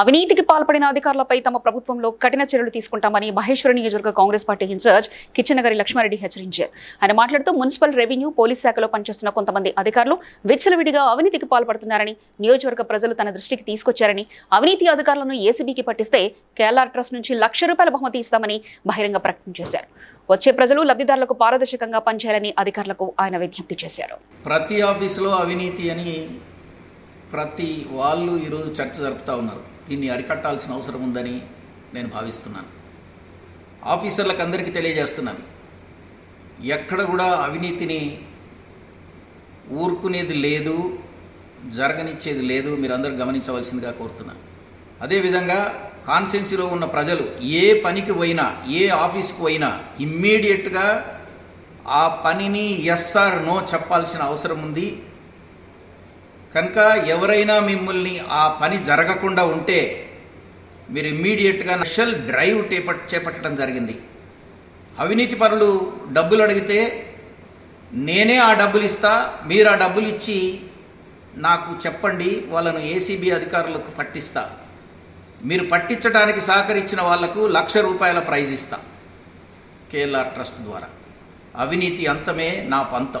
అవినీతికి పాల్పడిన అధికారులపై తమ ప్రభుత్వంలో కఠిన చర్యలు తీసుకుంటామని మహేశ్వర నియోజకవర్గ Congress party in charge Kichannagari Laxma Reddy హెచ్చరించారు. ఆయన మాట్లాడుతూ మున్సిపల్ రెవెన్యూ పోలీస్ శాఖలో పనిచేస్తున్న కొంతమంది అధికారులు విచ్చలవిడిగా అవినీతికి పాల్పడుతున్నారని నియోజకవర్గ ప్రజలు తన దృష్టికి తీసుకొచ్చారని అవినీతి అధికారులను ఏసీబీకి పట్టిస్తే కేఎల్ఆర్ ట్రస్ట్ నుంచి లక్ష రూపాయల బహుమతి ఇస్తామని బహిరంగ ప్రకటన చేశారు. వచ్చే ప్రజలు లబ్ధిదారులకు పారదర్శకంగా పనిచేయాలని అధికారులకు ఆయన విజ్ఞప్తి చేశారు. ప్రతి ఆఫీసులో అవినీతి అని ప్రతి వాళ్ళు ఈరోజు చర్చ జరుపుతూ ఉన్నారు. దీన్ని అరికట్టాల్సిన అవసరం ఉందని నేను భావిస్తున్నాను. ఆఫీసర్లకు అందరికీ తెలియజేస్తున్నాను. ఎక్కడ కూడా అవినీతిని ఊరుకునేది లేదు జరగనిచ్చేది లేదు మీరందరూ గమనించవలసిందిగా కోరుతున్నాను. అదేవిధంగా కాన్సెన్సీలో ఉన్న ప్రజలు ఏ పనికి పోయినా ఏ ఆఫీస్కి పోయినా ఇమ్మీడియట్గా ఆ పనిని ఎస్ఆర్ నో చెప్పాల్సిన అవసరం ఉంది. కనుక ఎవరైనా మిమ్మల్ని ఆ పని జరగకుండా ఉంటే మీరు ఇమ్మీడియట్గా స్పెషల్ డ్రైవ్ చేపట్ చేపట్టడం జరిగింది. అవినీతి పరులు డబ్బులు అడిగితే నేనే ఆ డబ్బులు ఇస్తా మీరు ఆ డబ్బులు ఇచ్చి నాకు చెప్పండి వాళ్ళను ఏసీబీ అధికారులకు పట్టిస్తా. మీరు పట్టించడానికి సహకరించిన వాళ్ళకు లక్ష రూపాయల ప్రైజ్ ఇస్తా. కేఎల్ఆర్ ట్రస్ట్ ద్వారా. అవినీతి అంతమే నా పంతం.